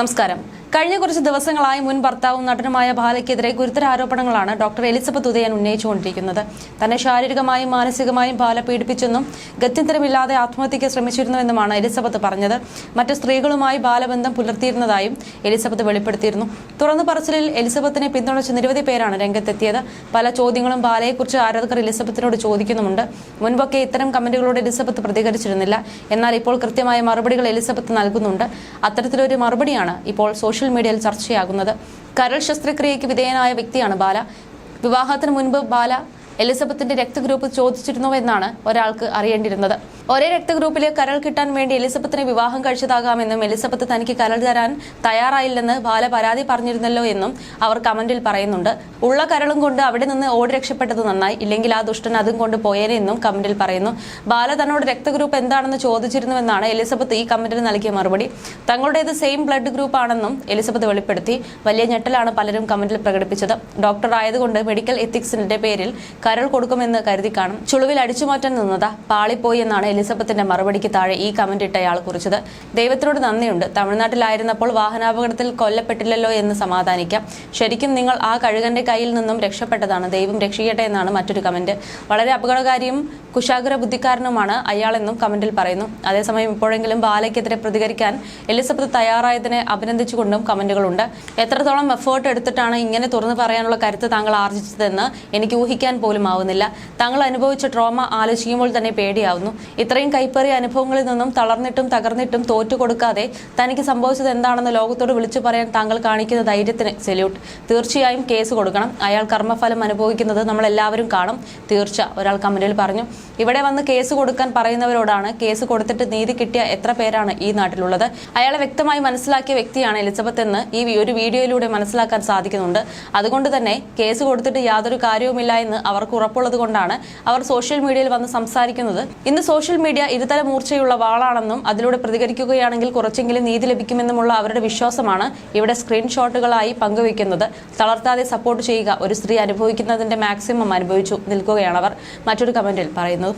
നമസ്കാരം. കഴിഞ്ഞ കുറച്ച് ദിവസങ്ങളായി മുൻ ഭർത്താവും നടനുമായ ബാലയ്ക്കെതിരെ ഗുരുതര ആരോപണങ്ങളാണ് ഡോക്ടർ എലിസബത്ത് ഉദയൻ ഉന്നയിച്ചുകൊണ്ടിരിക്കുന്നത്. തന്നെ ശാരീരികമായും മാനസികമായും ബാല പീഡിപ്പിച്ചെന്നും ഗത്യന്തരമില്ലാതെ ആത്മഹത്യയ്ക്ക് ശ്രമിച്ചിരുന്നുവെന്നുമാണ് എലിസബത്ത് പറഞ്ഞത്. മറ്റ് സ്ത്രീകളുമായി ബാലബന്ധം പുലർത്തിയിരുന്നതായും എലിസബത്ത് വെളിപ്പെടുത്തിയിരുന്നു. തുറന്നു പറച്ചിലിൽ എലിസബത്തിനെ പിന്തുണച്ച് നിരവധി പേരാണ് രംഗത്തെത്തിയത്. പല ചോദ്യങ്ങളും ബാലയെക്കുറിച്ച് ആരാധകർ എലിസബത്തിനോട് ചോദിക്കുന്നുമുണ്ട്. മുൻപൊക്കെ ഇത്തരം കമന്റുകളോട് എലിസബത്ത് പ്രതികരിച്ചിരുന്നില്ല. എന്നാൽ ഇപ്പോൾ കൃത്യമായ മറുപടികൾ എലിസബത്ത് നൽകുന്നുണ്ട്. അത്തരത്തിലൊരു മറുപടിയാണ് ഇപ്പോൾ സോഷ്യൽ മീഡിയയിൽ ചർച്ചയാകുന്നത്. കരൾ ശസ്ത്രക്രിയയ്ക്ക് വിധേയനായ വ്യക്തിയാണ് ബാല. വിവാഹത്തിന് മുൻപ് ബാല എലിസബത്തിന്റെ രക്തഗ്രൂപ്പ് ചോദിച്ചിരുന്നുവെന്നാണ് ഒരാൾക്ക് അറിയേണ്ടിയിരുന്നത്. ഒരേ രക്തഗ്രൂപ്പിലെ കരൾ കിട്ടാൻ വേണ്ടി എലിസബത്തിനെ വിവാഹം കഴിച്ചതാകാമെന്നും എലിസബത്ത് തനിക്ക് കരൾ തരാൻ തയ്യാറായില്ലെന്ന് ബാല പരാതി പറഞ്ഞിരുന്നല്ലോ എന്നും അവർ കമന്റിൽ പറയുന്നുണ്ട്. ഉള്ള കരളും കൊണ്ട് അവിടെ നിന്ന് ഓടി രക്ഷപ്പെട്ടത് നന്നായി. ഇല്ലെങ്കിൽ ആ ദുഷ്ടൻ അതും കൊണ്ട് പോയേനെ എന്നും കമന്റിൽ പറയുന്നു. ബാല തന്നോട് രക്തഗ്രൂപ്പ് എന്താണെന്ന് ചോദിച്ചിരുന്നുവെന്നാണ് എലിസബത്ത് ഈ കമന്റിൽ നൽകിയ മറുപടി. തങ്ങളുടേത് സെയിം ബ്ലഡ് ഗ്രൂപ്പ് ആണെന്നും എലിസബത്ത് വെളിപ്പെടുത്തി. വലിയ ഞെട്ടലാണ് പലരും കമന്റിൽ പ്രകടിപ്പിച്ചത്. ഡോക്ടർ ആയതുകൊണ്ട് മെഡിക്കൽ എത്തിക്സിന്റെ പേരിൽ കരൾ കൊടുക്കുമെന്ന് കരുതി കാണും. ചുളുവിൽ അടിച്ചുമാറ്റാൻ നിന്നതാ. പാളിപ്പോയി എന്നാണ് എലിസബത്തിന്റെ മറുപടിക്ക് താഴെ ഈ കമന്റ് ഇട്ട അയാൾ കുറിച്ചത്. ദൈവത്തിനോട് നന്ദിയുണ്ട്. തമിഴ്നാട്ടിലായിരുന്നപ്പോൾ വാഹനാപകടത്തിൽ കൊല്ലപ്പെട്ടില്ലല്ലോ എന്ന് സമാധാനിക്കാം. ശരിക്കും നിങ്ങൾ ആ കഴുകന്റെ കയ്യിൽ നിന്നും രക്ഷപ്പെട്ടതാണ്. ദൈവം രക്ഷിക്കട്ടെ എന്നാണ് മറ്റൊരു കമന്റ്. വളരെ അപകടകാരിയും കുശാഗ്ര ബുദ്ധിക്കാരനുമാണ് അയാളെന്നും കമന്റിൽ പറയുന്നു. അതേസമയം ഇപ്പോഴെങ്കിലും ബാലയ്ക്കെതിരെ പ്രതികരിക്കാൻ എലിസബത്ത് തയ്യാറായതിനെ അഭിനന്ദിച്ചുകൊണ്ടും കമന്റുകളുണ്ട്. എത്രത്തോളം എഫേർട്ട് എടുത്തിട്ടാണ് ഇങ്ങനെ തുറന്നു പറയാനുള്ള കരുത്ത് താങ്കൾ ആർജിച്ചതെന്ന് എനിക്ക് ഊഹിക്കാൻ പോലും ആവുന്നില്ല താങ്കൾ അനുഭവിച്ച ട്രോമ ആലോചിക്കുമ്പോൾ തന്നെ പേടിയാവുന്നു. ഇത്രയും കൈപ്പേറിയ അനുഭവങ്ങളിൽ നിന്നും തളർന്നിട്ടും തകർന്നിട്ടും തോറ്റുകൊടുക്കാതെ തനിക്ക് സംഭവിച്ചത് എന്താണെന്ന് ലോകത്തോട് വിളിച്ചു പറയാൻ താങ്കൾ കാണിക്കുന്ന ധൈര്യത്തിന് സെല്യൂട്ട്. തീർച്ചയായും കേസ് കൊടുക്കണം. അയാൾ കർമ്മഫലം അനുഭവിക്കുന്നത് നമ്മൾ എല്ലാവരും കാണും. തീർച്ച. ഒരാൾ കമന്റിൽ പറഞ്ഞു ഇവിടെ വന്ന് കേസ് കൊടുക്കാൻ പറയുന്നവരോടാണ് കേസ് കൊടുത്തിട്ട് നീതി കിട്ടിയ എത്ര പേരാണ് ഈ നാട്ടിലുള്ളത്? അയാളെ വ്യക്തമായി മനസ്സിലാക്കിയ വ്യക്തിയാണ് എലിസബത്ത് എന്ന് ഈ ഒരു വീഡിയോയിലൂടെ മനസ്സിലാക്കാൻ സാധിക്കുന്നുണ്ട്. അതുകൊണ്ട് തന്നെ കേസ് കൊടുത്തിട്ട് യാതൊരു കാര്യവുമില്ല എന്ന് അവർക്ക് ഉറപ്പുള്ളത് കൊണ്ടാണ് അവർ സോഷ്യൽ മീഡിയയിൽ വന്ന് സംസാരിക്കുന്നത്. ഇന്ന് സോഷ്യൽ മീഡിയ ഇരുതല മൂർച്ചയുള്ള വാളാണെന്നും അതിലൂടെ പ്രതികരിക്കുകയാണെങ്കിൽ കുറച്ചെങ്കിലും നീതി ലഭിക്കുമെന്നുമുള്ള അവരുടെ വിശ്വാസമാണ് ഇവിടെ സ്ക്രീൻഷോട്ടുകളായി പങ്കുവയ്ക്കുന്നത്. തളർത്താതെ സപ്പോർട്ട് ചെയ്യുക ഒരു സ്ത്രീ അനുഭവിക്കുന്നതിന്റെ മാക്സിമം അനുഭവിച്ചു നിൽക്കുകയാണ് അവർ മറ്റൊരു കമന്റിൽ പറയുന്നത്